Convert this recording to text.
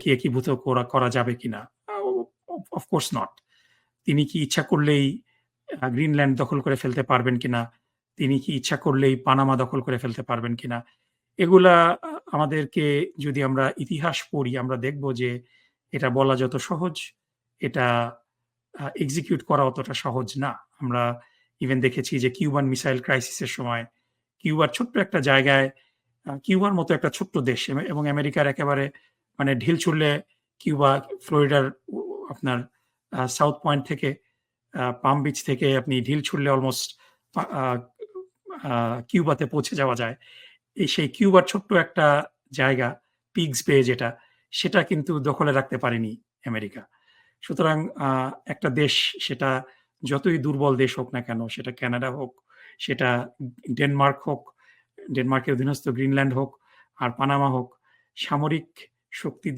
কি একীভূত করা করা যাবে কিনা? অফকোর্স নট তিনি কি ইচ্ছা করলেই গ্রিনল্যান্ড দখল করে ফেলতে পারবেন কিনা? তিনি কি ইচ্ছা করলেই পানামা দখল করে ফেলতে পারবেন কিনা? এগুলা আমাদেরকে যদি আমরা ইতিহাস পড়ি, আমরা দেখব যে এটা বলা যত সহজ, এটা এক্সিকিউট করা অতটা সহজ না। আমরা ইভেন দেখেছি যে কিউবান মিসাইল ক্রাইসিসের সময় কিউবার ছোট্ট একটা জায়গায় কিউবার মতো একটা ছোট্ট দেশ এবং আমেরিকার একেবারে মানে ঢিল ছুড়লে কিউবা, ফ্লোরিডার আপনার সাউথ পয়েন্ট থেকে পাম বিচ থেকে আপনি ঢিল ছুড়লে অলমোস্ট কিউবাতে পৌঁছে যাওয়া যায়। এই সেই কিউবার ছোট্ট একটা জায়গা, পিগস বে যেটা, সেটা কিন্তু দখলে রাখতে পারেনি আমেরিকা। সুতরাং একটা দেশ সেটা যতই দুর্বল দেশ হোক না কেন, সেটা কানাডা হোক, সেটা ডেনমার্ক হোক, ডেনমার্কের অধীনস্থ গ্রিনল্যান্ড হোক, আর পানামা হোক, সামরিক শক্তি